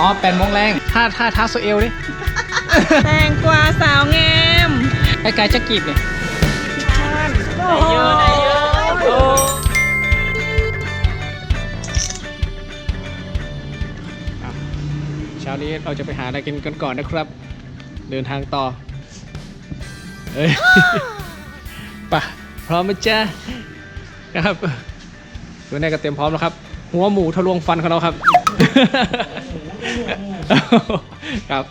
อ๋อแปดโมงแรงท่าท่าท่าโซเอลดิแตงกวาสาวงามไอ้กายจะกีบเนี่ยได้เยอะได้เยอะอะเช้านี้เราจะไปหาอะไรกินกันก่อนนะครับ เดินทางต่อเอ้ยไป่ะพร้อมไหมจ๊ะครับตัวนี้ก็เตรียมพร้อมแล้วครับ หัวหมูทะลวงฟันของเราครับ ครับ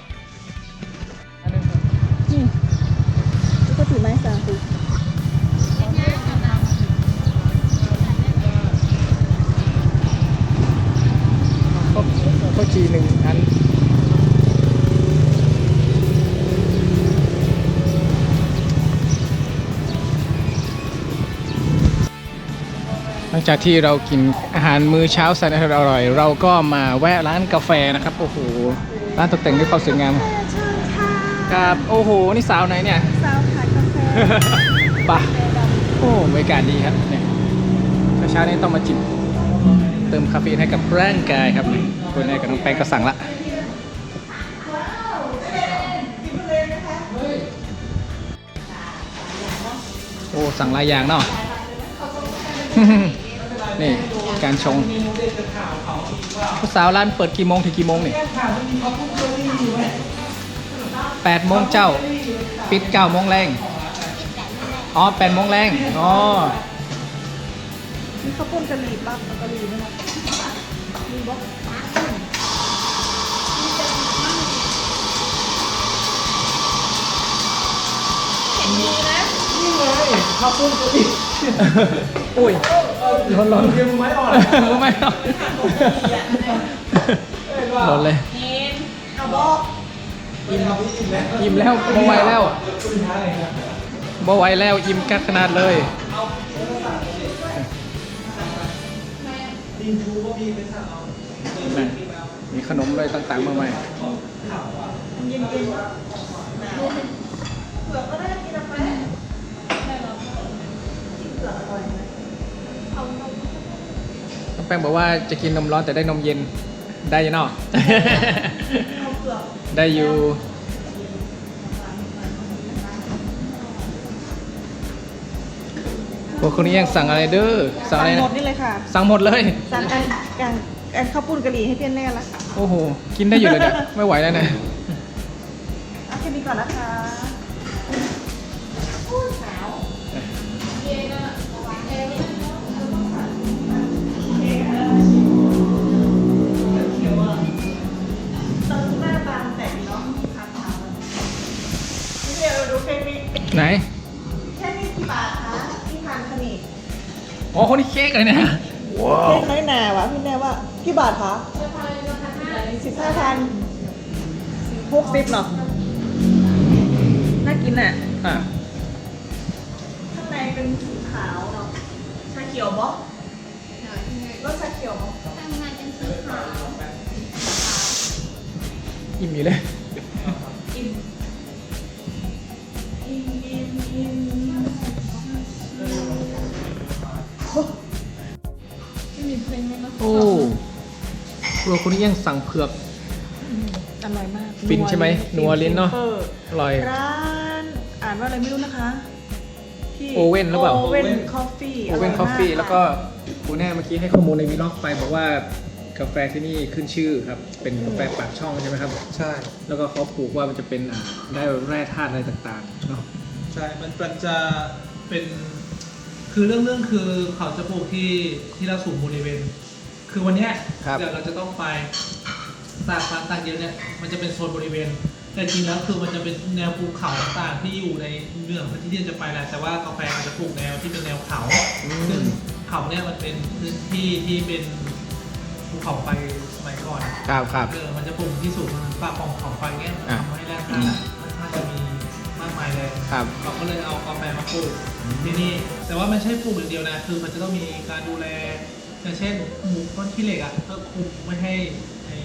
จากที่เรากินอาหารมื้อเช้าแสนอร่อย เราก็มาแวะร้านกาแฟนะครับ โอ้โห ร้านตกแต่งด้วยความสวยงามเชิญค่ะครับโอ้โห นี่สาวไหนเนี่ย สาวขายกาแฟปะโอ้บรรยากาศดีครับเนี่ยเช้าๆนี้ต้องมาจิบเติมคาเฟอีนให้กับร่างกายครับตัวนี้กับน้องแป้งก็สั่งละโอ้สั่งหลายอย่างเนาะ นี่การชงผู้สาวร้านเปิดกี่โมงถึงกี่โมงเนี่ยแปดโมงเจ้า ปิดเก้าโมงแรงอ๋อแปดโมงแรงอ๋อมีข้าวปุ้นกะหรี่ปั๊บกะหรี่ไหมคะมีบล็อกข้าวปุ้นก็ปิดอุ้ย ร้อนร้อนเกมไม้อ่อนไม่เอาร้อนเลยเอาบอกอิ่มแล้วบ่ไหวแล้วบ่ไหวแล้วอิ่มกัดขนาดเลยนั่นมีขนมอะไรต่างๆมากมายเย็นๆเผือกก็ได้ แฟน้องแป้งบอกว่าจะกินนมร้อนแต่ได้นมเย็นได้ยังเนาะเอาเผือกได้อยู่ พวกคนนี้ยังสั่งอะไรเด้อสั่งสั่อะไรงหมนะดนี่เลยค่ะ สั่งหมดเลย สั่งอันอันอันข้าวปุ้นกะหรี่ให้เพี่อนแน่ละโอ้โห กินได้อยู่เลยเนี่ยไม่ไหวแล้วเนะ เอาแค่นี้ก่อนนะคะ กเลยเนี่ยเค้กน้อยหนาวะพี่แน่ว่ากี่บาทคะสิบห้าพันหกสิบเนาะน่ากินอะอะข้างในเป็นสีขาวเนาะชาเขียวบ๊อกรสชาเขียวบ๊อกอิ่มอยู่เลย พวกคนนี้ยังสั่งเผือก อร่อยมากฟินใช่ไหมนัวลิ้นเนอะอออร่อย ร้านอ่านว่าอะไรไม่รู้นะคะที่โอเว่นหรือเปล่า โอเว่นคอฟฟี่โอเว่นคอฟฟี่แล้วก็คุณแน่เมื่อกี้ให้ข้อมูลในวีล็อกไปบอกว่ากาแฟที่นี่ขึ้นชื่อครับ เป็นกาแฟปากช่องใช่ไหมครับ ใช่ แล้วก็เขาปลูกว่ามันจะเป็นอ่าได้แร่ธาตุอะไรต่างๆเนาะ ใช่ มันมันจะเป็น คือเรื่องเรื่องคือเขาจะปลูกที่ที่เราสูงบริเวณ คือวันเนี้ยเดี๋ยวเราจะต้องไปตากฟานตากเยอะเนี่ยมันจะเป็นโซนบริเวณ แต่จริงแล้วคือมันจะเป็นแนวภูเขาต่างๆที่อยู่ในเมืองที่ที่จะไปแหละแต่ว่ากาแฟมันจะปลูกแนวที่เป็นแนวเขาซึ่งเขาเนี่ยมันเป็นพื้นที่ที่เป็นภูเขาไฟสมัยก่อน ครับครับ เออมันจะปลูกที่สูงปากของของไฟเงี้ยมันอะ ทำให้แร่ธาตุอะมันน่าจะมีมากมายเลยครับเขาก็เลยเอากาแฟมาปลูกที่นี่ แต่ว่าไม่ใช่ปลูกอย่างเดียวนะ คือมันจะต้องมีการดูแล อย่างเช่นหมูต้นขี้เหล็กอะก็คุมไม่ให้ไอ้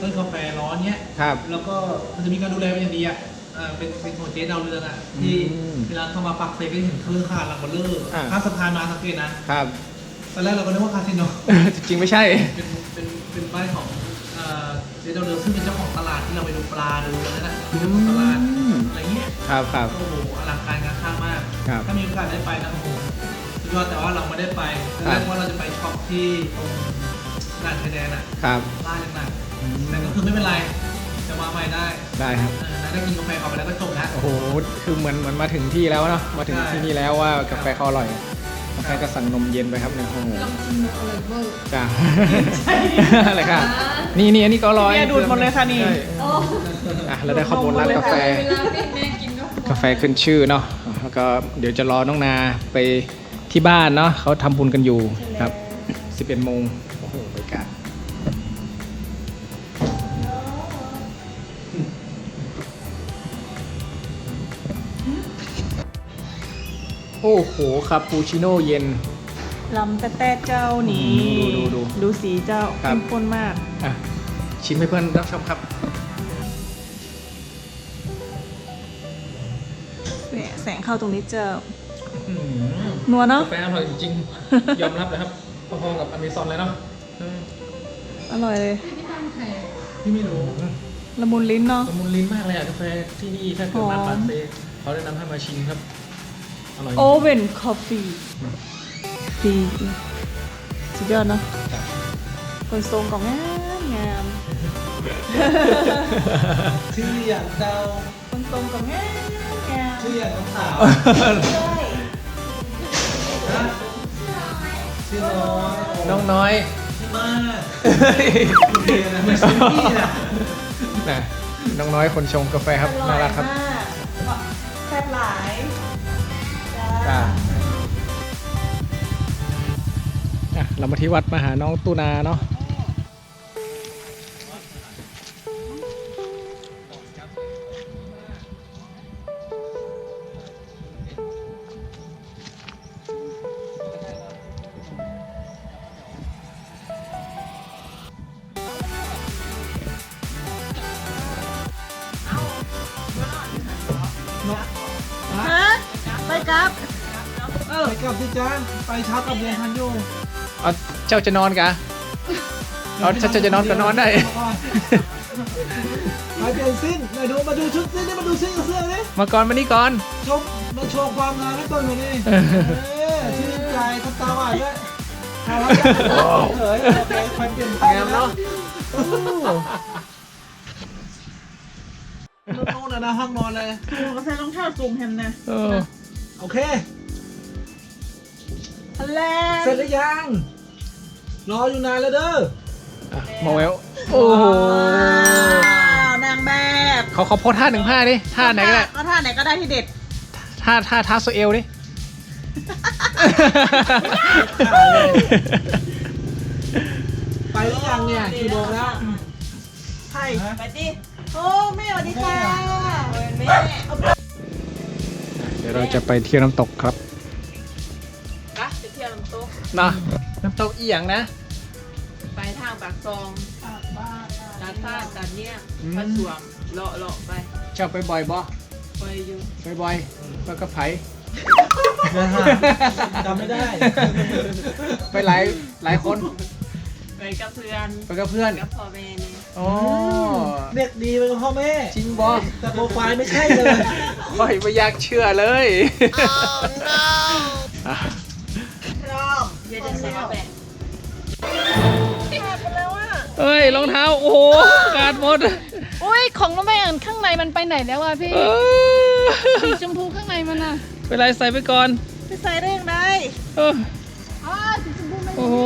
ต้นกาแฟร้อนเนี้ย ครับ แล้วก็มันจะมีการดูแลเป็นอย่างดีอะอ่าเป็นเป็นของเจ๊ดาวเรืองอะที่อืมเวลาเข้ามาปักเซก็เห็นเครื่องคานหลังบอลเลอร์อ่า ข้ามสะพานมาสังเกตนะครับ ตอนแรกเราก็นึกว่าคาสิโน จริงๆไม่ใช่ เป็นเป็นเป็นป้ายของเอ่อเจ้าเดิมซึ่งเป็นเจ้าของตลาดที่เราไปดูปลาดูอะไรนั่นน่ะคือเจ้าของตลาดอะไรเงี้ย ครับครับ โอ้โหอลังการงานสร้างมาก ครับถ้ามีโอกาสได้ไปนะโอ้โหสุดยอดแต่ว่าเราไม่ได้ไปครับเรียกว่าเราจะไปช็อป ที่ตรงด่านชายแดนอะครับ ล่าดหนักๆแต่ก็คือไม่เป็นไร จะมาใหม่ได้ได้ครับ เออได้กินกาแฟเขาไปแล้วก็จบแล้ว โอ้โห คือเหมือนเหมือนมาถึงที่แล้วเนาะ มาถึงใช่ ที่นี่แล้วว่ากาแฟเขาอร่อยกาแฟก็สั่งนมเย็นไปครับเนี่ยโอ้โหลองชิมดูอร่อยเวอร์ จ้าอะไรค่ะ นี่นี่อันนี้ก็อร่อยพี่เบียร์ดูดหมดเลยค่ะนี่ ใช่โอ้อะเราได้ข้อมูลร้านกาแฟ เวลาแม่กินก็กาแฟขึ้นชื่อเนาะ แล้วก็เดี๋ยวจะรอน้องนาไปที่บ้านเนาะเขาทำบุญกันอยู่ครับ 11โมงโอ้โหบรรยากาศโอ้โหคาปูชิโน่เย็น ลำแต่แต่เจ้านี่ดูดูดูดูสีเจ้าครับ เข้มข้นมาก อะ ชิมให้เพื่อนรับชมครับ เนี่ยแสงเข้าตรงนี้เจ้าอืมนัวเนาะ กาแฟอร่อยจริงๆยอมรับเลยครับ พอๆกับอเมซอนเลยเนาะเอออร่อยเลย ที่บ้านใครอะพี่ไม่รู้ละมุนลิ้นเนาะละมุนลิ้นมากเลยอะกาแฟที่นี่ถ้าเกิดมาหอมปาเต้เขาแนะนำให้มาชิมครับ อร่อยโอเว่นคอฟฟี่ดีสุดยอดเนาะครับคนทรงก็งามงามที่อย่างเจ้าคนทรงก็งามงามที่อย่างน้องสาวใช่นะ ชื่อน้อยน้องน้อยที่มากคุณเรียนนะไม่ใช่พี่นะนะน้องน้อยคนชงกาแฟครับน่ารักครับออยมากแซ่บหลายจ้าจ้าอะเรามาที่วัดมาหาน้องตูนาเนาะ จ้าไปเช้ากลับเย็นทันอยู่เอาเจ้าจะนอนกะเอาถ้าเจ้าจะนอนก็นอนได้ไปเปลี่ยนสิ้นไหนดูมาดูชุดสิ้นนี่มาดูสิ้นกับเสื้อนี่มาก่อนมานี่ก่อนชมมาโชว์ความงามให้เบิ่งหน่อยนี่เออเออชื่นใจทับตาหวานด้วยเอาละเฮ้ยโอเคไปเปลี่ยนงามเนาะนู่นน่ะนะห้องนอนเลยดูกาแฟรองเท้าสูงแฮมนะเออโอเค ฮัลโหลเสร็จหรือยัง รออยู่นานแล้วเด้ออะมาแววโอ้โหว้าวนางแบบเขาเขาโพสท่าหนึ่งผ้าดิท่าไหนก็ได้ก็ท่าไหนก็ได้ที่เด็ด ท่าท่าท่าโซเอลดิ ไปหรือยังเนี่ยกี่โมงแล้วใช่ไปดิโอ้แม่สวัสดีค่ะแม่ เดี๋ยวเราจะไปเที่ยวน้ำตกครับำตกนะน้ำตกอีหยังนะ ไปทางปากซองตัดผ้าตัดเนี่ยอืมผ้าสวมเลาะเลาะไปเจ้าไปบ่อยบ่ไปอยู่ไปบ่อยไปกับไผจำไม่ได้ ไปหลายหลายคน ไปกับเพื่อนไปกับเพื่อนกับพ่อแม่นี่อ๋อเด็กดีเป็นพ่อแม่จริงบ่แต่โปรไฟล์ไม่ใช่เลยค่อยไม่อยากเชื่อเลยอะพร้อม เดี๋ยวจะใส่กาแฟขาดไปแล้วอะเอ้ยรองเท้าโอ้โหขาดหมดอุ้ยของน้องแม่ข้างในมันไปไหนแล้วอะพี่เออสีชมพูข้างในมันอะเป็นไรใส่ไปก่อนไปใส่ได้ยังไงเอออ๋อสีชมพูไม่โอ้โห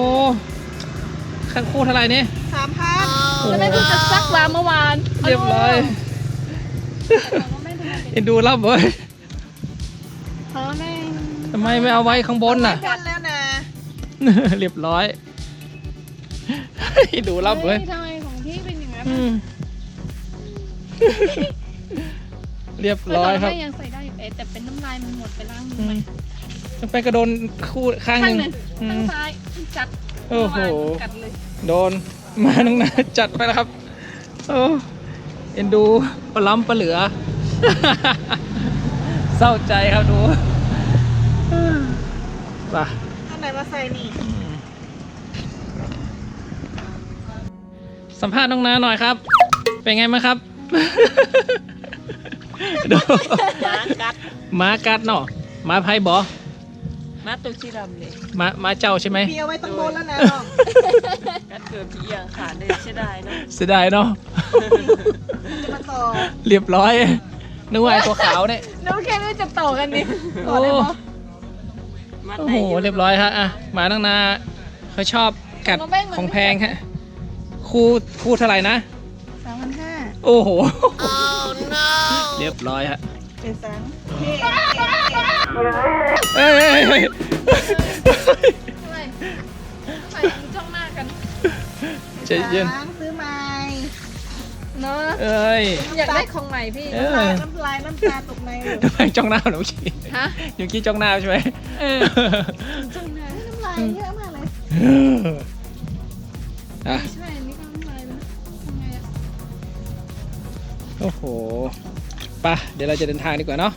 ข้างคู่เท่าไหร่เนี่ยสามพันแล้วแม่เพิ่งจะซักมาเมื่อวานเรียบร้อยของน้องแม่ทำไมเป็นเอ็นดูรับเว้ยของน้องแม่ทำไมไม่เอาไว้ข้างบนน่ะกันแล้วนะ เรียบร้อยเอ็นดูรับเว้ยฮ้ทำไมของพี่เป็นอย่างนั้นอือะมเรียบร้อยครับแต่ตนแม่ยังใส่ได้อยู่เอ๊ะแต่เป็นน้ำลายมันหมดไปล้างมือไหมไปกระโดนคู่ข้างหข้างนึ่งหนึ่งอืข้ามงซ้ายจัดโอ้โหเมื่วานกัดเลยโดนมาน้องนาจัดไปแล้วครับโอ้เอ็นดูปลาล้ำปลาเหลือ เศร้าใจครับดูไป่ะอันไหนมา ใส่นี่สัมภาษณ์น้องนาหน่อยครับ เป็นไงบ้างครับ ดูม้ากัดหมากัดเนาะหมาไพ่บอม้าตัวชีดำเลยหมาหมาเจ้าใช่ไหมเพียวไว้ตั้งบนแล้วนะน้องกัดเกิดพี่ยังขาดเลยใช่ได้เนอะเสียดายเนาะจะมาต่อเรียบร้อยนึกว่าไอ้ตัวขาวเนี่ย น้องแค่ไม่จะต่อกันดิโอ้มา โอ้ไหนโหอยู่เรียบร้อยฮะอะหมาตั้งนาเขาชอบกัดของแพงฮะคู่คู่เท่าไหร่นะสามพันห้าโอ้โห เรียบร้อยฮะเป็นสังเอ้ยเอ้ยเอ้ยทำไมทำไมจ้องหน้ากันใจเย็นสังซื้อใหม่ เนอะเอ้ย อยากได้ของใหม่พี่เอน้ำอลายน้ำลายน้ำตาตกในอยู่ทำไมจ้องหน้าหนูกี้ฮะยูกี้จ้องหน้าใช่ไหมเออจังเลยน้ำลายเยอะมากเลยอะใช่อันนี่ก็ทำไมนะทำไงอะโอ้โหไปะเดี๋ยวเราจะเดินทางดีกว่าเนาะ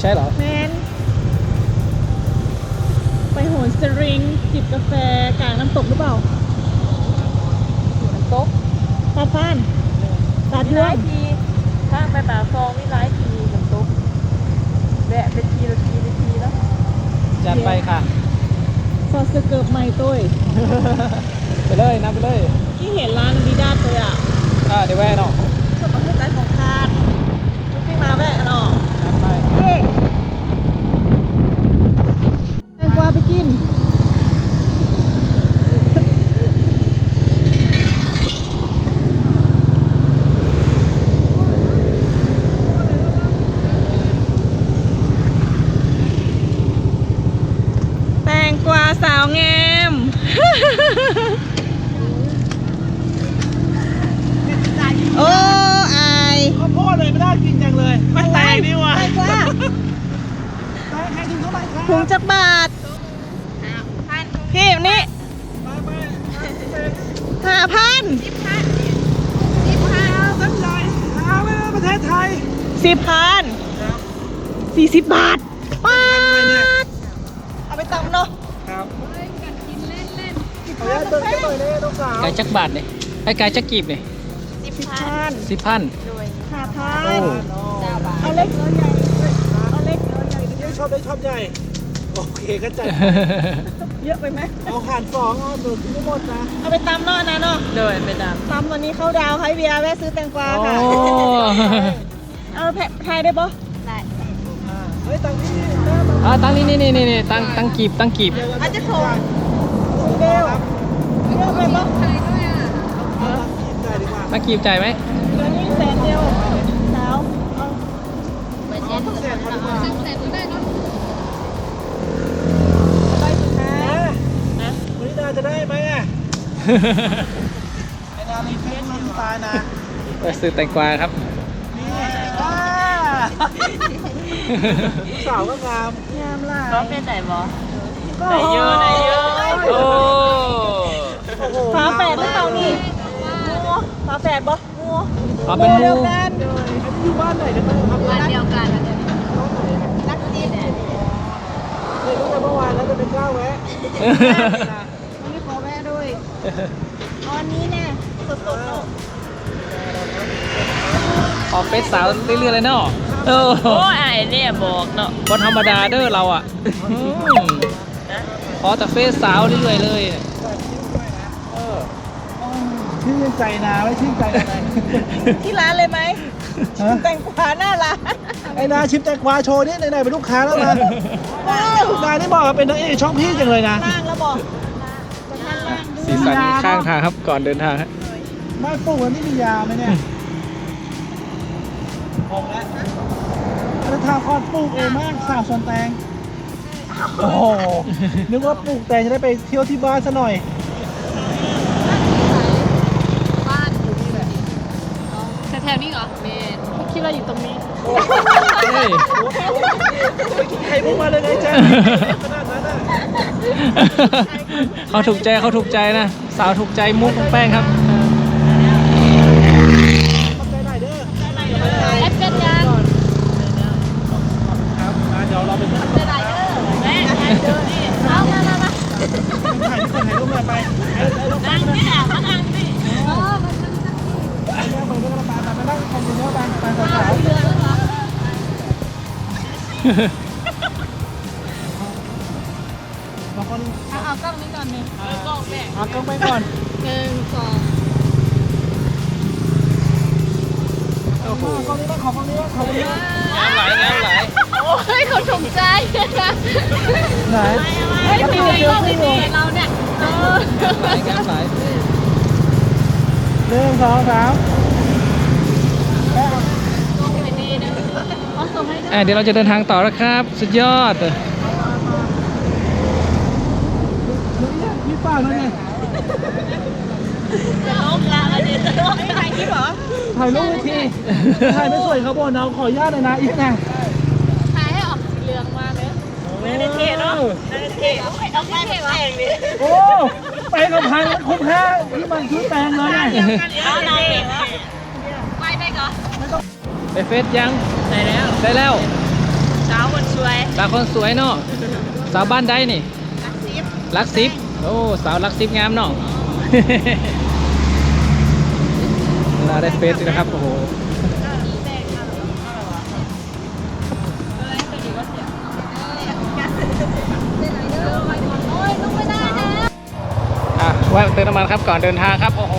ใช่เหรอ แมนไปโหนสริง จิบกาแฟกลางน้ำตกหรือเปล่าน้ำตกตาดฟานตาดมีเทืหอลางยทีทางไปป่าฟองมีหลายทีน้ำตกแวะเป็นทีละทีละทีแล้วจัดไปค่ะ ซอสเกิร์บใหม่ตุ้ยไปเลยนับไปเลย ที่เห็นร้านดีด้าตัวอะ อ่าเดี๋ยวแว่เนาะ ก็ประเทศใจของคาดพี่มาแวะกันออก จัดไป เฮ้แตงกวาไปกิน แตงกวาสาวงาม โอ้อาย ข้าวโพดเลยไม่ได้กินจังเลยไม่แตกนี่หว่า แตงกวา แตกใครถึงเท่าไหร่ครับ ถุงจักบาทพี่นี่ไปไปห้าพันตั้งใจเอาไปประเทศไทยสิบพันสี่สิบบาทป้าดเอาไปตำเนาะครับเอาแยกเติมกันหน่อยเลยน้องสาวไก่จักบาทเนี่ยไอ้ไก่จักกีบเนี่ยสิบพันสิบพันห้าพัโอ้นเอาเล็กหรือใหญ่เอาเล็กหรือใหญ่นี่ชอบได้ชอบใหญ่ โอเคก็จัดเยอะไปไหมเอาหารสองเอาหนูกินไม่หมดนะเอาไปตำเนาะนะเนาะโดยไปดตำวันนี้เข้าดาวให้เบียร์แวะซื้อแตงกวาโอ้ค่ะเอาแพะไทยได้ปะอ่าเฮ้ยตังค์ที่ได้มาอ่าตั้งนี่นี่นี่นี่นี่ตั้งตั้งกีบตั้งกีบอาจจะโทรสีเบลเยอะไปปะเอาตังค์ที่ได้ดีกว่าตั้งกีบจ่ายไหมเดี๋ยวนี้แสนเดียวสาว นี้นาจะได้ไหมอะไอ้นาลีเฟสมันตายนะไปซื้อแตงกวาครับนี่ว้าลูกสาวก็งามงามหลาำร้องเป็นยไหนบอก็ไหนเยอะไหนเยอะโอ้โอ้โหฝาแฝดหรือเปล่านี่งูฝาแฝดปะงูเอาเป็นเดีมูยวกันอันนี้อยู่บ้านไหนกันบ้างครับบ้านเดียวกันรักจีนเนี่ยเคยรู้แต่เมื่อวานแล้วจะเป็นก้าวแวะวันนี้ขอแวะ ด้วยเอาอันนี้แน่สดๆเนาะออกเฟซสาวเรื่อยๆเลยเนาะโอ้โอ้ไอ้เนี่ยบอกเนาะวันธรรมดาเด้อเราอะอืมขอแต่เฟซสาวเรื่อยๆเลยเออชื่นใจนาไม่ชื่นใจอะไรที่ร้านเลยไหมฮะแตงกวาหน้าร้านไอ้นาชิมแตงกวาโชว์นี่ไหนๆเป็นลูกค้าแล้วนะว้าวนานี่บอกว่าเป็นนางเอกช่องพี่จังเลยนะล่างแล้วบอกจะนั่งล่าง สีสันข้างทางครับก่อนเดินทางฮะบ้านปลูกแล้วนี่มียาไหมเนี่ยผมแล้วแล้วทางคอนปลูกเองมากสาวสวนแตง โอ้โห นึกว่าปลูกแตงจะได้ไปเที่ยวที่บ้านซะหน่อย บ้านอยู่นี่แหละแถวๆนี้เหรอเมนคิดว่าอยู่ตรงนี้เฮ้ยใครพูดมาเลยไงแจ๊ขนาดนั้นอะ เขาถูกใจเขาถูกใจนะ สาวถูกใจมุกของแป้งครับขอบใจหน่อยเกล้องนี้ก่อนหนึ่งกล้องแม่เอากล้องไปก่อนหนึ่งสองโอ้โหกล้องนี้บ้างขอกล้องนี้บ้างขอกล้องนี้บ้างงานไหลงานไหลโอ้ยเขาถูกใจไหนเฮ้ยมีกล้องดีๆเราเนี่ยเออไหลงานไหลหนึ่งสองสามไปดีนะเอาส่งให้ด้วยอะเดี๋ยวเราจะเดินทางต่อแล้วครับ สุดยอด พี่ ป้าแล้วไงจะลบละแล้วเดี๋ยวจะลบให้ใครคิดเหรอถ่ายรูปวิธีถ่ายไม่สวยเขาบอกนะขออนุญาตเลยนะอีกนะถ่ายให้ออกสีเหลืองมาเลยในเทเนาะเท่เอาไปเอาไปแข่งดิโอ้ไปกับพันคุ้มค่าที่มันซื้อแตงเลยไงเอาไหนไปไปก่อนไปเฟสยังได้แล้วได้แล้วเช้าคนสวยสาวคนสวยเนาะสาวบ้านใดนี่นักซิปรักซิป โอ้สาวรักซิบงามเนาะเราได้เฟสนะครับโอ้โหโอ้ยลุกไม่ได้นะอะแวะเติมน้ำมันครับก่อนเดินทางครับ โอ้โห